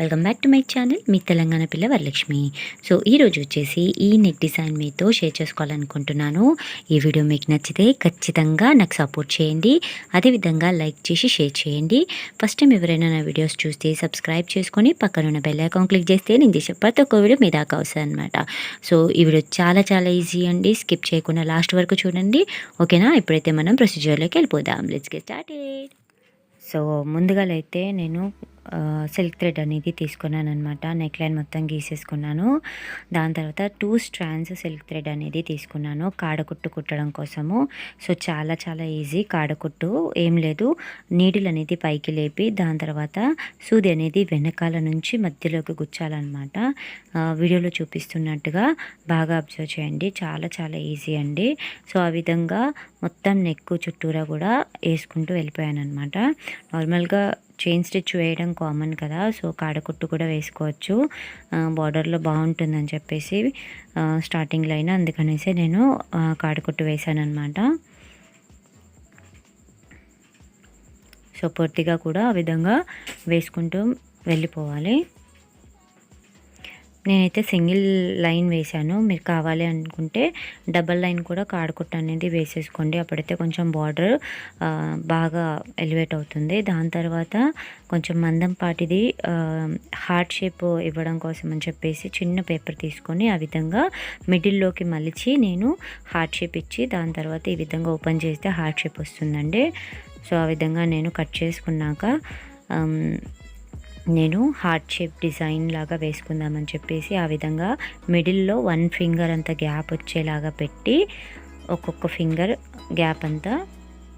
Welcome back to my channel మీ తెలంగాణ పిల్ల Varalakshmi. So ఈరోజు వచ్చేసి ఈ నెట్ డిజైన్ మీతో షేర్ చేసుకోవాలనుకుంటున్నాను. ఈ వీడియో మీకు నచ్చితే ఖచ్చితంగా నాకు సపోర్ట్ చేయండి. అదేవిధంగా లైక్ చేసి షేర్ చేయండి. ఫస్ట్ టైం ఎవరైనా నా వీడియోస్ చూస్తే సబ్స్క్రైబ్ చేసుకొని పక్కనున్న బెల్ ఐకాన్ క్లిక్ చేస్తే నేను చేసే ప్రతి ఒక్క వీడియో మీ దాకా వస్తుంది అనమాట సో ఈ వీడియో చాలా చాలా ఈజీ అండి. స్కిప్ చేయకుండా లాస్ట్ వరకు చూడండి. ఓకేనా ఇప్పుడైతే మనం ప్రొసీజర్లోకి వెళ్ళిపోదాం. లెట్స్ గెట్ స్టార్టెడ్ సో ముందుగా అయితే నేను సిల్క్ థ్రెడ్ అనేది తీసుకున్నాను అనమాట నెక్ లైన్ మొత్తం గీసేసుకున్నాను. దాని తర్వాత టూ స్ట్రాండ్స్ సిల్క్ థ్రెడ్ అనేది తీసుకున్నాను. కాడకుట్టు కుట్టడం కోసము. సో చాలా చాలా ఈజీ కాడకుట్టు. ఏం లేదు. నీడిల్ అనేది పైకి లేపి దాని తర్వాత సూది అనేది వెనకాల నుంచి మధ్యలోకి గుచ్చాలన్నమాట. వీడియోలో చూపిస్తున్నట్టుగా బాగా అబ్జర్వ్ చేయండి. చాలా చాలా ఈజీ అండి. సో ఆ విధంగా మొత్తం నెక్ చుట్టూరా కూడా వేసుకుంటూ వెళ్ళిపోయాను అనమాట నార్మల్గా చైన్ స్టిచ్ వేయడం కామన్ కదా. సో కాడకుట్టు కూడా వేసుకోవచ్చు. బార్డర్లో బాగుంటుందని చెప్పేసి స్టార్టింగ్లో అయినా అందుకనేసి నేను కాడకుట్టు వేసాను అనమాట సో పూర్తిగా కూడా ఆ విధంగా వేసుకుంటూ వెళ్ళిపోవాలి. నేనైతే సింగిల్ లైన్ వేశాను. మీరు కావాలి అనుకుంటే డబల్ లైన్ కూడా కాడకుట్ట అనేది వేసేసుకోండి. అప్పుడైతే కొంచెం బార్డర్ బాగా ఎలివేట్ అవుతుంది. దాని తర్వాత కొంచెం మందం పాటిది హార్ట్ షేప్ ఇవ్వడం కోసం అని చెప్పేసి చిన్న పేపర్ తీసుకొని ఆ విధంగా మిడిల్లోకి మలిచి నేను హార్ట్ షేప్ ఇచ్చి దాని తర్వాత ఈ విధంగా ఓపెన్ చేస్తే హార్ట్ షేప్ వస్తుందండి. సో ఆ విధంగా నేను కట్ చేసుకున్నాక నేను హార్ట్ షేప్ డిజైన్ లాగా వేసుకుందామని చెప్పేసి ఆ విధంగా మిడిల్లో వన్ ఫింగర్ అంత గ్యాప్ వచ్చేలాగా పెట్టి ఒక్కొక్క ఫింగర్ గ్యాప్ అంతా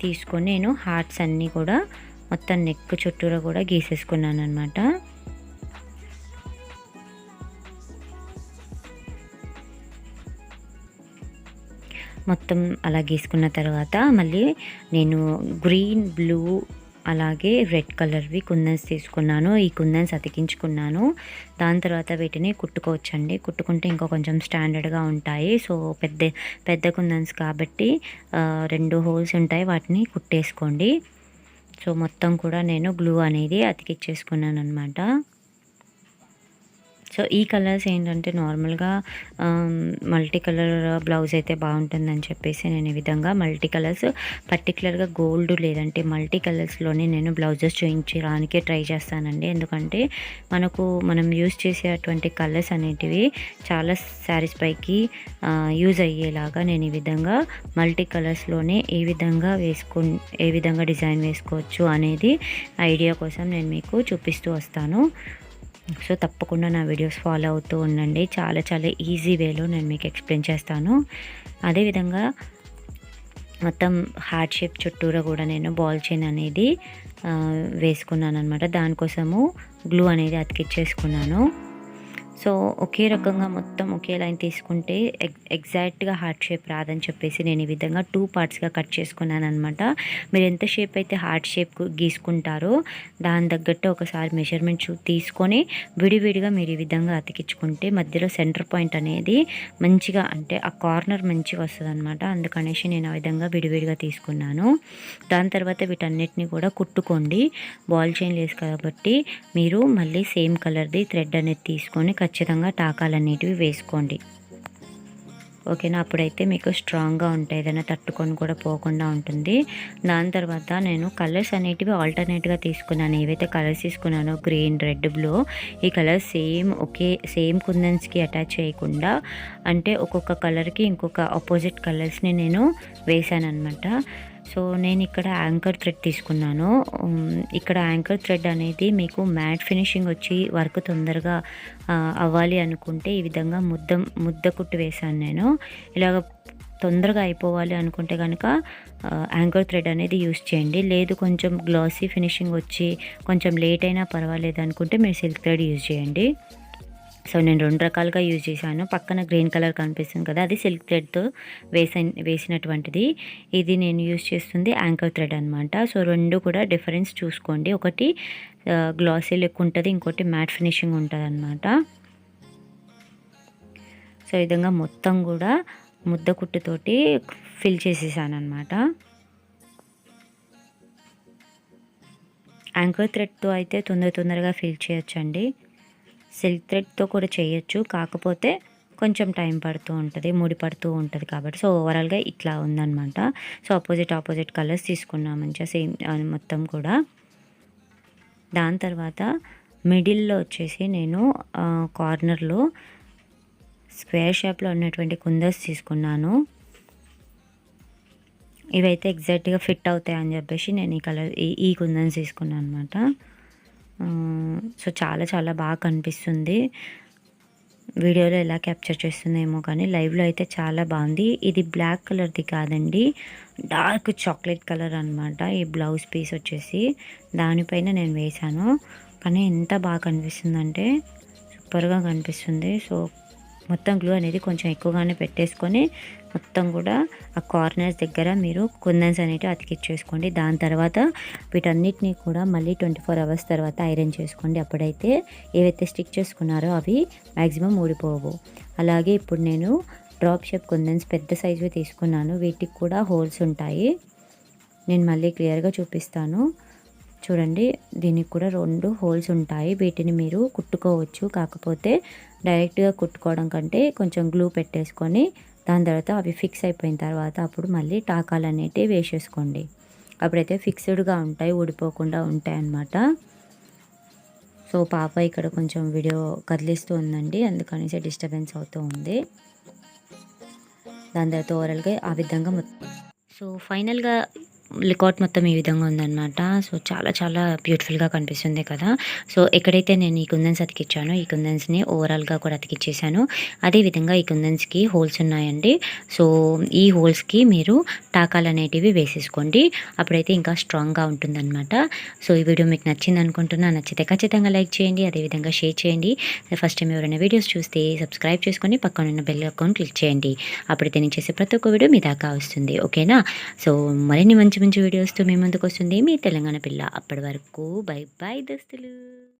తీసుకొని నేను హార్ట్స్ అన్నీ కూడా మొత్తం నెక్ చుట్టూరా కూడా గీసేసుకున్నాను అనమాట మొత్తం అలా గీసుకున్న తర్వాత మళ్ళీ నేను గ్రీన్ బ్లూ అలాగే రెడ్ కలర్వి కుందన్స్ తీసుకున్నాను ఈ కుందన్స్ అతికించుకున్నాను. దాని తర్వాత వీటిని కుట్టుకోవచ్చండి. కుట్టుకుంటే ఇంకా కొంచెం స్టాండర్డ్గా ఉంటాయి. సో పెద్ద పెద్ద కుందన్స్ కాబట్టి రెండు హోల్స్ ఉంటాయి. వాటిని కుట్టేసుకోండి. సో మొత్తం కూడా నేను గ్లూ అనేది అతికిచ్చేసుకున్నాను అనమాట సో ఈ కలర్స్ ఏంటంటే నార్మల్గా మల్టీ కలర్ బ్లౌజ్ అయితే బాగుంటుందని చెప్పేసి నేను ఈ విధంగా మల్టీ కలర్స్ పర్టికులర్గా గోల్డ్ లేదంటే మల్టీ కలర్స్లోనే నేను బ్లౌజెస్ చూయించడానికే ట్రై చేస్తానండి. ఎందుకంటే మనకు మనం యూజ్ చేసేటువంటి కలర్స్ అనేటివి చాలా శారీస్ పైకి యూజ్ అయ్యేలాగా నేను ఈ విధంగా మల్టీ కలర్స్లోనే ఏ విధంగా వేసుకు ఏ విధంగా డిజైన్ వేసుకోవచ్చు అనేది ఐడియా కోసం నేను మీకు చూపిస్తూ వస్తాను. సో తప్పకుండా నా వీడియోస్ ఫాలో అవుతూ ఉండండి. చాలా చాలా ఈజీ వేలో నేను మీకు ఎక్స్ప్లెయిన్ చేస్తాను. అదేవిధంగా మొత్తం హార్ట్ షేప్ చుట్టూరా కూడా నేను బాల్ చైన్ అనేది వేసుకున్నాను అనమాట దానికోసము గ్లూ అనేది అతికిచ్చేసుకున్నాను. సో ఒకే రకంగా మొత్తం ఒకే లైన్ తీసుకుంటే ఎగ్ ఎగ్జాక్ట్గా హార్ట్ షేప్ రాదని చెప్పేసి నేను ఈ విధంగా టూ పార్ట్స్గా కట్ చేసుకున్నాను అనమాట మీరు ఎంత షేప్ అయితే హార్ట్ షేప్ గీసుకుంటారో దాని తగ్గట్టు ఒకసారి మెజర్మెంట్ తీసుకొని విడివిడిగా మీరు ఈ విధంగా అతికించుకుంటే మధ్యలో సెంటర్ పాయింట్ అనేది మంచిగా అంటే ఆ కార్నర్ మంచిగా వస్తుంది అనమాట అందుకనేసి నేను ఆ విధంగా విడివిడిగా తీసుకున్నాను. దాని తర్వాత వీటన్నిటిని కూడా కుట్టుకోండి. బాల్ చైన్ లేదు కాబట్టి మీరు మళ్ళీ సేమ్ కలర్ది థ్రెడ్ అనేది తీసుకొని ఖచ్చితంగా టాకాలు వేసుకోండి. ఓకేనా? అప్పుడైతే మీకు స్ట్రాంగ్గా ఉంటాయి. ఏదైనా తట్టుకొని కూడా పోకుండా ఉంటుంది. దాని తర్వాత నేను కలర్స్ అనేటివి ఆల్టర్నేట్గా తీసుకున్నాను. ఏవైతే కలర్స్ తీసుకున్నానో గ్రీన్ రెడ్ బ్లూ ఈ కలర్స్ సేమ్ ఒకే సేమ్ కుందన్స్కి అటాచ్ చేయకుండా అంటే ఒక్కొక్క కలర్కి ఇంకొక ఆపోజిట్ కలర్స్ని నేను వేసాను అనమాట సో నేను ఇక్కడ యాంకర్ థ్రెడ్ తీసుకున్నాను. ఇక్కడ యాంకర్ థ్రెడ్ అనేది మీకు మ్యాట్ ఫినిషింగ్ వచ్చి వర్క్ తొందరగా అవ్వాలి అనుకుంటే ఈ విధంగా ముద్ద ముద్ద కుట్టు వేశాను నేను. ఇలాగ తొందరగా అయిపోవాలి అనుకుంటే కనుక యాంకర్ థ్రెడ్ అనేది యూస్ చేయండి. లేదు కొంచెం గ్లాసీ ఫినిషింగ్ వచ్చి కొంచెం లేట్ అయినా పర్వాలేదు అనుకుంటే మీరు సిల్క్ థ్రెడ్ యూజ్ చేయండి. సో నేను రెండు రకాలుగా యూజ్ చేశాను. పక్కన గ్రీన్ కలర్ కనిపిస్తుంది కదా అది సిల్క్ థ్రెడ్తో వేసిన వేసినటువంటిది. ఇది నేను యూజ్ చేస్తుంది యాంకర్ థ్రెడ్ అనమాట సో రెండు కూడా డిఫరెన్స్ చూసుకోండి. ఒకటి గ్లాసీ లుక్ ఉంటుంది ఇంకోటి మ్యాట్ ఫినిషింగ్ ఉంటుంది అనమాట సో విధంగా మొత్తం కూడా ముద్ద కుట్టుతోటి ఫిల్ చేసేసాను అనమాట యాంకర్ థ్రెడ్తో అయితే తొందర తొందరగా ఫిల్ చేయొచ్చండి. సిల్క్ థ్రెడ్తో కూడా చేయొచ్చు. కాకపోతే కొంచెం టైం పడుతూ ఉంటుంది ముడి పడుతూ ఉంటుంది కాబట్టి. సో ఓవరాల్గా ఇట్లా ఉందన్నమాట. సో ఆపోజిట్ ఆపోజిట్ కలర్స్ తీసుకున్నాం మంచిగా సేమ్ మొత్తం కూడా. దాని తర్వాత మిడిల్లో వచ్చేసి నేను కార్నర్లో స్క్వేర్ షేప్లో ఉన్నటువంటి కుందర్స్ తీసుకున్నాను. ఇవైతే ఎగ్జాక్ట్గా ఫిట్ అవుతాయి అని చెప్పేసి నేను ఈ కలర్ ఈ ఈ కుందన్స్ తీసుకున్నాను అనమాట సో చాలా చాలా బాగా కనిపిస్తుంది. వీడియోలో ఎలా క్యాప్చర్ చేస్తుందేమో కానీ లైవ్లో అయితే చాలా బాగుంది. ఇది బ్లాక్ కలర్ది కాదండి. డార్క్ చాక్లెట్ కలర్ అనమాట ఈ బ్లౌజ్ పీస్ వచ్చేసి. దానిపైన నేను వేశాను. కానీ ఎంత బాగా కనిపిస్తుందంటే సూపర్గా కనిపిస్తుంది. సో మొత్తం గ్లూ అనేది కొంచెం ఎక్కువగానే పెట్టేసుకొని మొత్తం కూడా ఆ కార్నర్స్ దగ్గర మీరు కుందన్స్ అనేవి అతికిచ్చేసుకోండి. దాని తర్వాత వీటన్నిటిని కూడా మళ్ళీ ట్వంటీ ఫోర్ అవర్స్ తర్వాత ఐరన్ చేసుకోండి. అప్పుడైతే ఏవైతే స్టిక్ చేసుకున్నారో అవి మ్యాక్సిమం ఊడిపోవు. అలాగే ఇప్పుడు నేను డ్రాప్ షేప్ కుందన్స్ పెద్ద సైజువి తీసుకున్నాను. వీటికి కూడా హోల్స్ ఉంటాయి. నేను మళ్ళీ క్లియర్గా చూపిస్తాను. చూడండి దీనికి కూడా రెండు హోల్స్ ఉంటాయి. వీటిని మీరు కుట్టుకోవచ్చు. కాకపోతే డైరెక్ట్గా కుట్టుకోవడం కంటే కొంచెం గ్లూ పెట్టేసుకొని దాని తర్వాత అవి ఫిక్స్ అయిపోయిన తర్వాత అప్పుడు మళ్ళీ టాకాలు అనేటివి వేసేసుకోండి. అప్పుడైతే ఫిక్స్డ్గా ఉంటాయి ఊడిపోకుండా ఉంటాయి అన్నమాట. సో పాప ఇక్కడ కొంచెం వీడియో కదిలిస్తూ ఉందండి. అందుకనేసి డిస్టర్బెన్స్ అవుతూ ఉంది. దాని తర్వాత ఓవరాల్గా ఆ విధంగా మొత్తం సో ఫైనల్గా లికాట్ మొత్తం ఈ విధంగా ఉందన్నమాట. సో చాలా చాలా బ్యూటిఫుల్గా కనిపిస్తుంది కదా. సో ఎక్కడైతే నేను ఈ కుందన్స్ అతికిచ్చానో ఈ కుందన్స్ని ఓవరాల్గా కూడా అతికిచ్చేసాను. అదేవిధంగా ఈ కుందన్స్కి హోల్స్ ఉన్నాయండి. సో ఈ హోల్స్కి మీరు టాకాలు అనేటివి వేసేసుకోండి. అప్పుడైతే ఇంకా స్ట్రాంగ్గా ఉంటుందన్నమాట. సో ఈ వీడియో మీకు నచ్చింది అనుకుంటున్నా నచ్చితే ఖచ్చితంగా లైక్ చేయండి అదేవిధంగా షేర్ చేయండి. ఫస్ట్ టైం ఎవరైనా వీడియోస్ చూస్తే సబ్స్క్రైబ్ చేసుకొని పక్కన ఉన్న బెల్ అకౌంట్ క్లిక్ చేయండి. అప్పుడైతే నేను చేసే ప్రతి ఒక్క వీడియో మీ దాకా వస్తుంది. ఓకేనా? సో మరిన్ని మంచి మంచి వీడియోస్తో మీ ముందుకు వస్తుంది మీ తెలంగాణ పిల్ల. అప్పటి వరకు బై బై దోస్తులు.